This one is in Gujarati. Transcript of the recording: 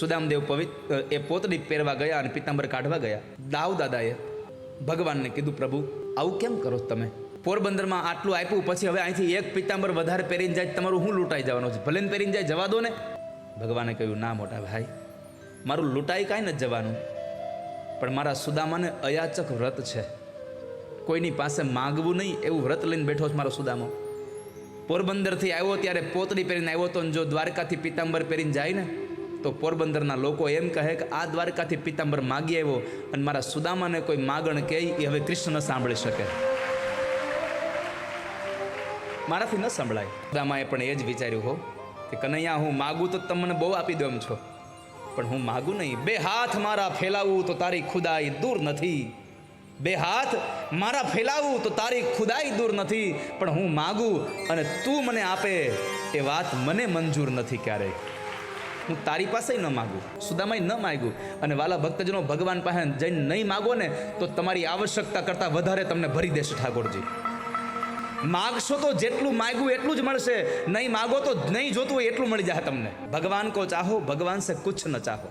સુદામદેવ પવિત્ર એ પોતડી પહેરવા ગયા અને પિત્તાંબર કાઢવા ગયા. દાદાએ ભગવાનને કીધું, પ્રભુ, આવું કેમ કરો તમે? પોરબંદરમાં આટલું આપ્યું, પછી હવે અહીંથી એક પિત્તાંબર વધારે પહેરીને જાય તમારું હું લૂંટાઈ જવાનું છે? ભલે પહેરીને જાય, જવા દો ને. ભગવાને કહ્યું, ના મોટા ભાઈ, મારું લૂંટાઈ કાંઈ નથી જવાનું, પણ મારા સુદામાને અયાચક વ્રત છે. કોઈની પાસે માગવું નહીં, એવું વ્રત લઈને બેઠો છે મારો સુદામો. પોરબંદરથી આવ્યો, ત્યારે પોતડી પહેરીને આવ્યો તો જો દ્વારકાથી પિત્તાંબર પહેરીને જાય ને તો પોરબંદરના લોકો એમ કહે કે આ દ્વારકાથી પિત્તાંબર માગી આવ્યો અને મારા સુદામાને કોઈ માગણ કહે એ હવે કૃષ્ણ સાંભળી શકે. મારાથી ન સંભળાય. સુદામાએ પણ એ જ વિચાર્યું, હો, કે કનૈયા, હું માગું તો તમને બહુ આપી દો એમ છો. પણ હું માગું નહીં. બે હાથ મારા ફેલાવું તો તારી ખુદાઈ દૂર નથી. બે હાથ મારા ફેલાવું તો તારી ખુદાઈ દૂર નથી. પણ હું માગું અને તું મને આપે એ વાત મને મંજૂર નથી ક્યારેય. હું તારી પાસે ન માગું સુદામાય ન માગ્યું. અને વાલા ભક્તજનો ભગવાન પાસે જઈને નહીં માગો ને, તો તમારી આવશ્યકતા કરતાં વધારે તમને ભરી દેશે ઠાકોરજી. માગશો તો જેટલું માગ્યું એટલું જ મળશે, નહીં માગો તો નહીં જોતું હોય એટલું મળી જાય તમને. ભગવાન કો ચાહો, ભગવાન સે કુછ ન ચાહો.